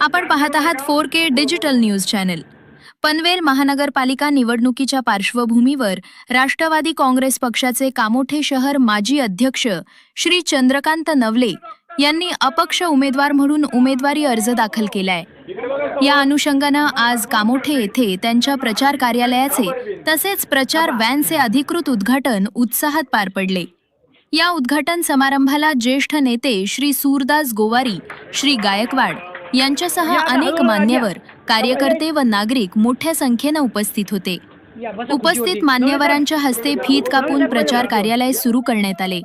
आपण पाहत आहात four K digital news channel. Panvel महानगरपालिका निवडणुकीच्या पार्श्वभूमीवर राष्ट्रवादी काँग्रेस पक्षाचे कामोठे शहर माजी अध्यक्ष श्री चंद्रकांत नवले यांनी अपक्ष उमेदवार म्हणून उमेदवारी अर्ज दाखल केलाय. या अनुषंगानं आज कामोठे येथे त्यांच्या प्रचार कार्यालयाचे तसेच प्रचार व्हॅनचे अधिकृत उद्घाटन उत्साहात पार पडले. या उद्घाटन समारंभाला ज्येष्ठ नेते श्री सूरदास गोवारी श्री गायकवाड यांच्यासह अनेक मान्यवर कार्यकर्ते व नागरिक मोठ्या संख्येनं उपस्थित होते. उपस्थित मान्यवरांच्या हस्ते फीत कापून प्रचार कार्यालय सुरू करण्यात आले.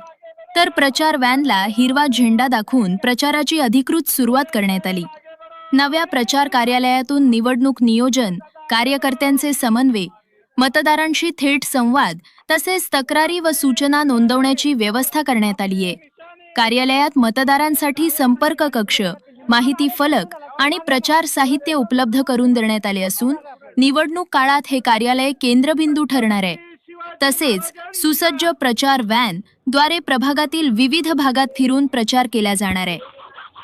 तर प्रचार व्हॅनला हिरवा झेंडा दाखवून प्रचाराची अधिकृत सुरुवात करण्यात आली. नव्या प्रचार कार्यालयातून निवडणूक नियोजन कार्यकर्त्यांचे समन्वय मतदारांशी थेट संवाद तसेच तक्रारी व सूचना नोंदवण्याची व्यवस्था करण्यात आली आहे कार्यालयात मतदारांसाठी संपर्क कक्ष माहिती फलक आणि प्रचार साहित्य उपलब्ध करून देण्यात आले असून निवडणूक काळात हे कार्यालय केंद्रबिंदू ठरणार आहे. तसेच सुसज्ज प्रचार व्हॅनद्वारे प्रभागातील विविध भागात फिरून प्रचार केला जाणार आहे.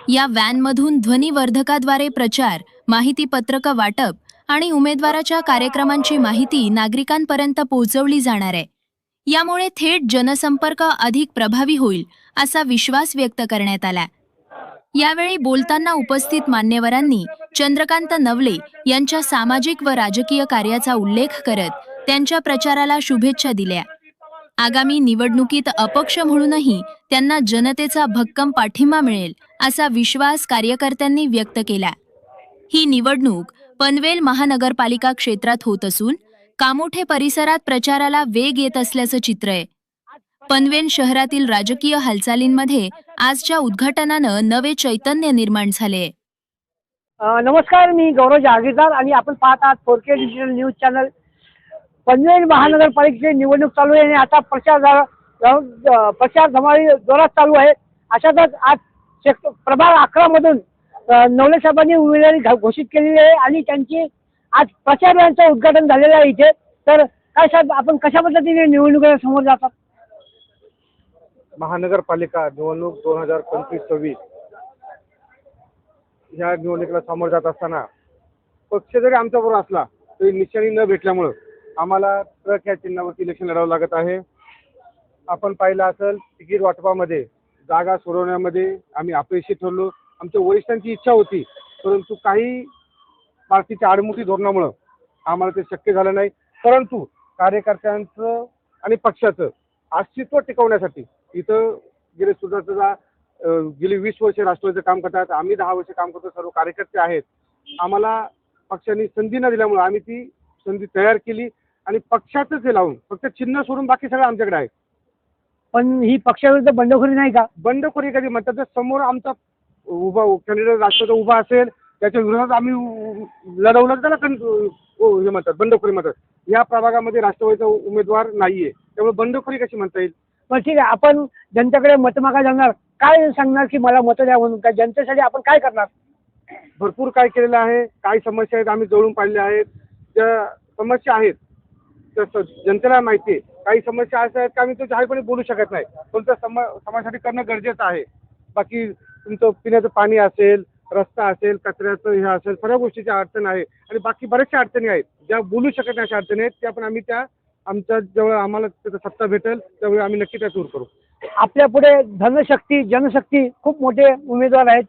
या व्हॅनमधून ध्वनिवर्धकाद्वारे प्रचार माहिती पत्रक वाटप आणि उमेदवाराच्या कार्यक्रमांची माहिती नागरिकांपर्यंत पोहोचवली जाणार आहे. यामुळे थेट जनसंपर्क अधिक प्रभावी होईल असा विश्वास व्यक्त करण्यात आला. यावेळी बोलताना उपस्थित मान्यवरांनी चंद्रकांत नवले यांच्या सामाजिक व राजकीय कार्याचा उल्लेख करत त्यांच्या प्रचाराला शुभेच्छा दिल्या. आगामी निवडणुकीत अपक्ष म्हणूनही त्यांना जनतेचा भक्कम पाठिंबा मिळेल असा विश्वास कार्यकर्त्यांनी व्यक्त केला. ही निवडणूक पनवेल महानगरपालिका क्षेत्रात होत असून कामोठे परिसरात प्रचाराला वेग येत असल्याचं चित्र आहे. पनवेल शहरातील राजकीय हालचालींमध्ये आजच्या उद्घाटनानं नवे चैतन्य निर्माण झाले. नमस्कार मी गौरव जहागीरदार आणि आपण पाहत आहात four K digital news channel. Panvel महानगरपालिकेची निवडणूक चालू आहे आणि आता प्रचार जाऊन- प्रचार धमाळी जोरात चालू आहे. अशातच आज प्रभाग अकरामधून मधून नवले साहेबांनी उमेदवारी घोषित केलेली आहे आणि त्यांची आज प्रचार उद्घाटन झालेलं आहे इथे. तर काय साहेब आपण कशा पद्धतीने निवडणुकीला समोर जातात? महानगरपालिका निवडणूक दोन हजार पंचवीस सव्वीस ह्या निवडणुकीला सामोरं जात असताना पक्ष जरी आमच्याबरोबर असला तरी निशाणी न भेटल्यामुळं आम्हाला ट्रक या चिन्हावरती इलेक्शन लढावं लागत आहे. आपण पाहिलं असेल तिकीट वाटपामध्ये जागा सोडवण्यामध्ये आम्ही अपयशी ठरलो. आमच्या वरिष्ठांची इच्छा होती परंतु काही पार्टीच्या आडमुठी धोरणामुळं आम्हाला ते शक्य झालं नाही. परंतु कार्यकर्त्यांचं आणि पक्षाचं अस्तित्व टिकवण्यासाठी इथं गेले सुद्धा गेली वीस वर्ष राष्ट्रवादीचं काम करतात. आम्ही दहा वर्ष काम करतो. सर्व कार्यकर्ते आहेत. आम्हाला पक्षांनी संधी न दिल्यामुळे आम्ही ती संधी तयार केली आणि पक्षाचंच हे लावून फक्त चिन्ह सोडून बाकी सगळं आमच्याकडे आहे. पण ही पक्षाविरुद्ध बंडखोरी नाही का? बंडखोरी कधी म्हणतात तर समोर आमचा उभा कॅन्डिडेट राष्ट्रवादी उभा असेल त्याच्या विरोधात आम्ही लढवलं त्याला कन हे म्हणतात बंडखोरी म्हणतात. या प्रभागामध्ये राष्ट्रवादीचा उमेदवार नाहीये. त्यामुळे बंडखोरी कशी म्हणता येईल? पण ठीक आहे आपण जनतेकडे मतमागा जाणार काय सांगणार की मला मतं द्या म्हणून? काय जनतेसाठी आपण काय करणार? भरपूर काय केलेलं आहे काही समस्या आहेत आम्ही जवळून पाहिल्या आहेत. ज्या समस्या आहेत तर स- जनतेला माहिती आहे काही समस्या अशा आहेत की आम्ही तो जाहीरपणे बोलू शकत नाही. पण त्या समा समाजासाठी करणं गरजेचं आहे. बाकी तुमचं पिण्याचं पाणी असेल रस्ता असेल कचऱ्याचं हे असेल सर्व गोष्टीची अडचण आहे. आणि बाकी बऱ्याचशा अडचणी आहेत. ज्या बोलू शकत नाही अशा अडचणी आहेत त्या पण आम्ही त्या आमच्या जवळ आम्हाला त्याचा सत्ता भेटेल त्यावेळी आम्ही नक्की त्या दूर करू. आपल्या पुढे धनशक्ती जनशक्ती खूप मोठे उमेदवार आहेत.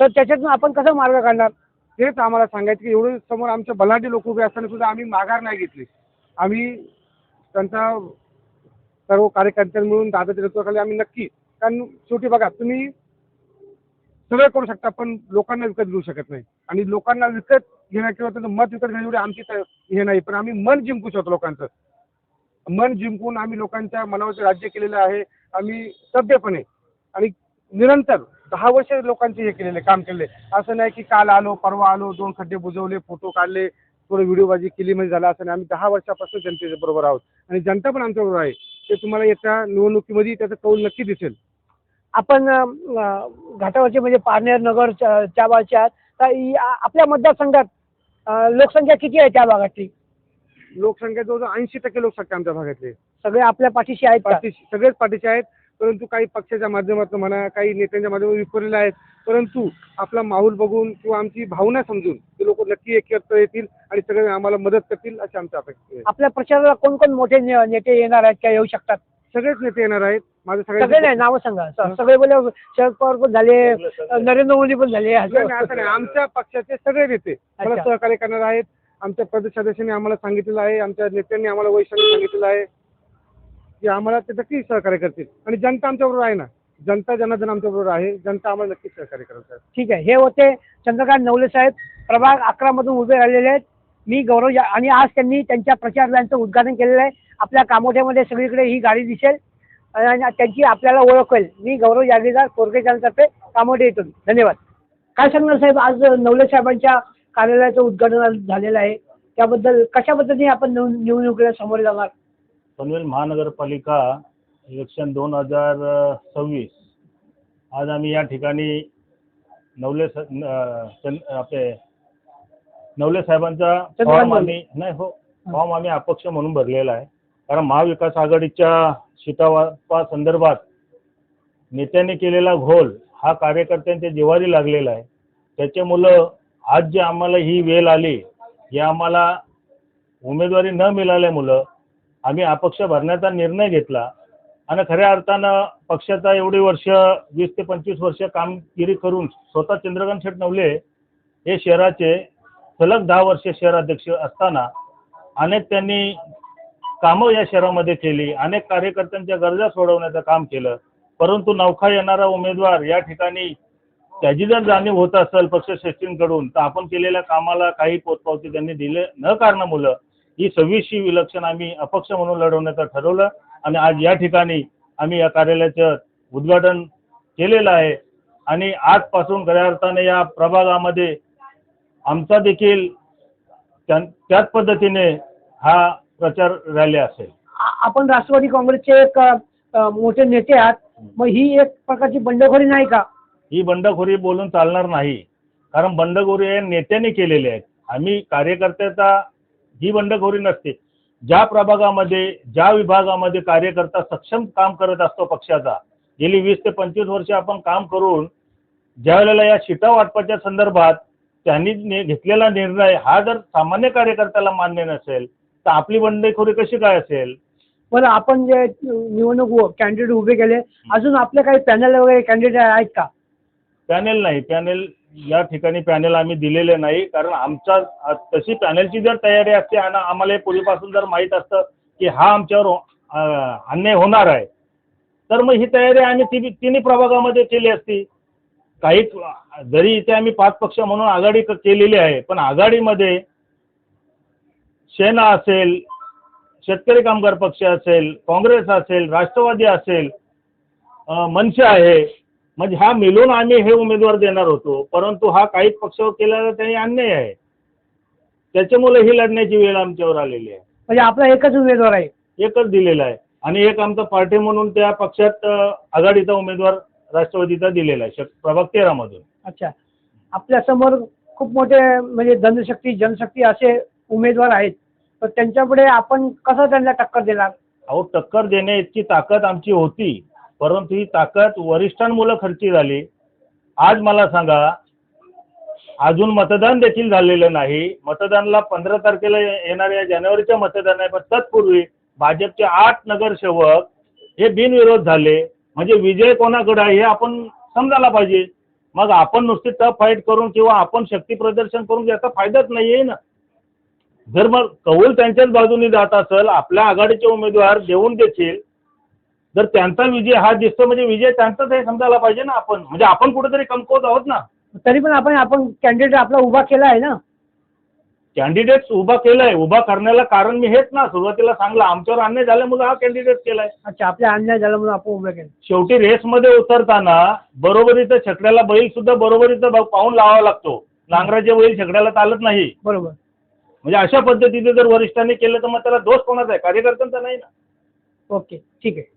तर त्याच्यातून आपण कसा मार्ग काढणार? तेच आम्हाला सांगायचं की एवढे समोर आमच्या बलाढ्य लोक उभे असताना सुद्धा आम्ही माघार नाही घेतली. आम्ही त्यांचा सर्व कार्यकर्त्यांनी मिळून दादाच्या नेतृत्वाखाली आम्ही नक्की कारण शेवटी बघा तुम्ही सगळं करू शकता पण लोकांना विकत घेऊ शकत नाही. आणि लोकांना विकत घेण्या किंवा त्यांचं मत विकत घेण्या एवढी आमची हे नाही. पण आम्ही मन जिंकू शकतो लोकांचं. मन जिंकून आम्ही लोकांच्या मनावरचे राज्य केलेलं आहे. आम्ही सभ्यपणे आणि निरंतर दहा वर्ष लोकांचे हे केलेले काम केलेले. असं नाही की काल आलो परवा आलो दोन खड्डे बुजवले फोटो काढले थोडं व्हिडिओबाजी केली म्हणजे झाला. असं नाही. आम्ही दहा वर्षापासून जनतेच्या बरोबर आहोत. आणि जनता पण आमच्याबरोबर आहे. ते तुम्हाला येत्या निवडणुकीमध्ये त्याचा कौल नक्की दिसेल. आपण अं, घाटावरचे म्हणजे पारनेर नगर च्या त्या भागाचे आहात तर या- आपल्या मतदारसंघात अं, लोकसंख्या किती आहे त्या भागातली? लोकसंख्या जवळजवळ ऐंशी टक्के लोकसंख्या आमच्या भागातली आहे. सगळे आपल्या पाठीशी आहेत का? पार्टी सगळेच पार्टीचे आहेत परंतु काही पक्षाच्या माध्यमातून म्हणा काही नेत्यांच्या माध्यमातून विखुरलेले आहेत. परंतु आपला माहोल बघून किंवा आमची भावना समजून ते लोक नक्की एकत्र येतील आणि सगळे आम्हाला मदत करतील अशी आमची अपेक्षा आहे. आपल्या प्रचाराला कोण कोण मोठे ने- नेते येणार आहेत का येऊ शकतात? सगळेच नेते येणार आहेत. माझं सगळे नाही सगळे नावं सांगा. स- सगळे बोले शरद पवार पण झाले नरेंद्र मोदी पण झाले असं. नाही, नाही, असं नाही. आमच्या पक्षाचे सगळे नेते मला अच्छा. सहकार्य करणार आहेत. आमच्या प्रदेशाध्यक्षांनी आम्हाला सांगितलेलं आहे आमच्या नेत्यांनी आम्हाला वैशाली सांगितलेलं आहे. की आम्हाला ते नक्की सहकार्य करतील. आणि जनता आमच्याबरोबर आहे ना? जनता जनार्दन आमच्याबरोबर आहे. जनता आम्हाला नक्की सहकार्य करत आहे. ठीक आहे. हे होते चंद्रकांत नवले साहेब. प्रभाग अकरा मधून उभे राहिलेले आहेत. मी गौरव जा- आणि आज त्यांनी त्यांच्या प्रचार रॅलीचं उद्घाटन केलेलं आहे. आपल्या कामोठ्यामध्ये सगळीकडे ही गाडी दिसेल. आणि त्यांची आपल्याला ओळख होईल. मी गौरव जागीरदार कोरके तर्फे कामोठे येथून धन्यवाद. काय सांगणार साहेब? आज नवले साहेबांच्या कार्यालयाचं उद्घाटन झालेलं आहे. त्याबद्दल कशा पद्धतीने आपण निव- निवडणुकीला सामोरे जाणार? पनवेल महानगरपालिका इलेक्शन दोन हजार सव्वीस. आज आम्ही या ठिकाणी नवले आपले नवले साहेबांचा फॉर्म. आम्ही नाही हो फॉर्म आम्ही अपक्ष म्हणून भरलेला आहे. कारण महाविकास आघाडीच्या शिटावापा संदर्भात नेत्यांनी केलेला घोल हा कार्यकर्त्यांच्या जिवारी लागलेला आहे. त्याच्यामुळं आज जे आम्हाला ही वेळ आली हे आम्हाला उमेदवारी न मिळाल्यामुळं आम्ही अपक्ष भरण्याचा निर्णय घेतला. आणि खऱ्या अर्थानं पक्षाचा एवढी वर्ष वीस ते पंचवीस वर्ष कामगिरी करून स्वतः चंद्रकांत शेठ नवले हे शहराचे सलग दहा वर्ष शहराध्यक्ष असताना अनेक त्यांनी कामं या शहरामध्ये केली अनेक कार्यकर्त्यांच्या गरजा सोडवण्याचं काम केलं. परंतु नौखा येणारा उमेदवार या ठिकाणी त्याची जर जाणीव होत असेल पक्षश्रेष्ठींकडून तर आपण केलेल्या कामाला काही पोचपावती त्यांनी दिले न कारणामुळं ही सव्वीसशी विलक्षण आम्ही अपक्ष म्हणून लढवण्याचं ठरवलं आणि आज या ठिकाणी आम्ही या कार्यालयाचं उद्घाटन केलेलं आहे. आणि आजपासून खऱ्या अर्थाने या प्रभागामध्ये आमचा देखील त्या त्याच पद्धतीने हा प्रचार रॅली असेल. आपण राष्ट्रवादी काँग्रेसचे एक मोठे नेते आहात. मग ही एक प्रकारची बंडखोरी नाही का? ही बंडखोरी बोलून चालणार नाही. कारण बंडखोरी हे नेत्यांनी केलेली आहेत. आम्ही कार्यकर्त्याचा ही बंडखोरी नसते. ज्या प्रभागामध्ये ज्या विभागामध्ये कार्यकर्ता सक्षम काम करत असतो पक्षाचा गेली वीस ते पंचवीस वर्ष आपण काम करून ज्या वेळेला या शिटा वाटपाच्या संदर्भात त्यांनी घेतलेला निर्णय हा जर सामान्य कार्यकर्त्याला मान्य नसेल तर आपली बंडखोरी कशी काय असेल? बरं आपण जे निवडणूक कॅन्डिडेट उभे केले अजून आपले काही पॅनल वगैरे कॅन्डिडेट आहेत का? पॅनेल नाही. पॅनेल या ठिकाणी पॅनेल आम्ही दिलेले नाही. कारण आमचा तशी पॅनेलची जर तयारी असते आणि आम्हाला हे पूर्वीपासून जर माहीत असतं की हा आमच्यावर अन्याय होणार आहे तर मग ही तयारी आम्ही ती तिन्ही प्रभागामध्ये केली असती. काही जरी इथे आम्ही पाच पक्ष म्हणून आघाडी केलेली आहे पण आघाडीमध्ये सेना असेल शेतकरी कामगार पक्ष असेल काँग्रेस असेल राष्ट्रवादी असेल मनसे आहे म्हणजे हा मिळून आम्ही हे उमेदवार देणार होतो परंतु हा काही पक्ष केलेला त्यांनी अन्याय आहे. त्याच्यामुळे ही लढण्याची वेळ आमच्यावर आलेली आहे. म्हणजे आपला एकच उमेदवार आहे. एकच दिलेला आहे आणि एक आमचा पार्टी म्हणून त्या पक्षात आघाडीचा उमेदवार राष्ट्रवादीचा दिलेला आहे प्रभाग तेरामधून. अच्छा. आपल्यासमोर खूप मोठे म्हणजे धनशक्ती जनशक्ती असे उमेदवार आहेत. तर त्यांच्यापुढे आपण कसं त्यांना टक्कर देणार? अहो टक्कर देण्याची ताकद आमची होती. परंतु ही ताकद वरिष्ठांमुळे खर्ची झाली. आज मला सांगा अजून मतदान देखील झालेलं नाही. मतदानाला पंधरा तारखेला येणाऱ्या जानेवारीच्या मतदान आहे पण तत्पूर्वी भाजपचे आठ नगरसेवक हे बिनविरोध झाले. म्हणजे विजय कोणाकडे आहे हे आपण समजायला पाहिजे. मग आपण नुसती टफ फाईट करून किंवा आपण शक्ती प्रदर्शन करून याचा फायदाच नाही आहे ना. जर मग कौल त्यांच्याच बाजूने जात असेल आपल्या आघाडीचे उमेदवार देऊन देखील जर त्यांचा विजय हा दिसतो म्हणजे विजय त्यांचाच हे समजायला पाहिजे ना आपण. म्हणजे आपण कुठेतरी कमकुवत आहोत ना. तरी पण आपण आपण कॅन्डिडेट आपला उभा केला आहे ना. कॅन्डिडेट उभा केलाय. उभा करण्याला कारण मी हेच ना. सुरुवातीला सांगलं आमच्यावर अन्याय झाल्यामुळे हा कॅन्डिडेट केलाय. अच्छा आपल्या अन्याय झाला म्हणून आपण उभे केलं. शेवटी रेसमध्ये उतरताना बरोबरीचं छकड्याला बैल सुद्धा बरोबरीचं भाव पाहून लावावा लागतो. नांगराचे बैल छकड्याला चालत नाही. बरोबर. म्हणजे अशा पद्धतीने जर वरिष्ठांनी केलं तर मग त्याला दोष कोणाचा आहे? कार्यकर्त्यांचा नाही ना. ओके ठीक आहे.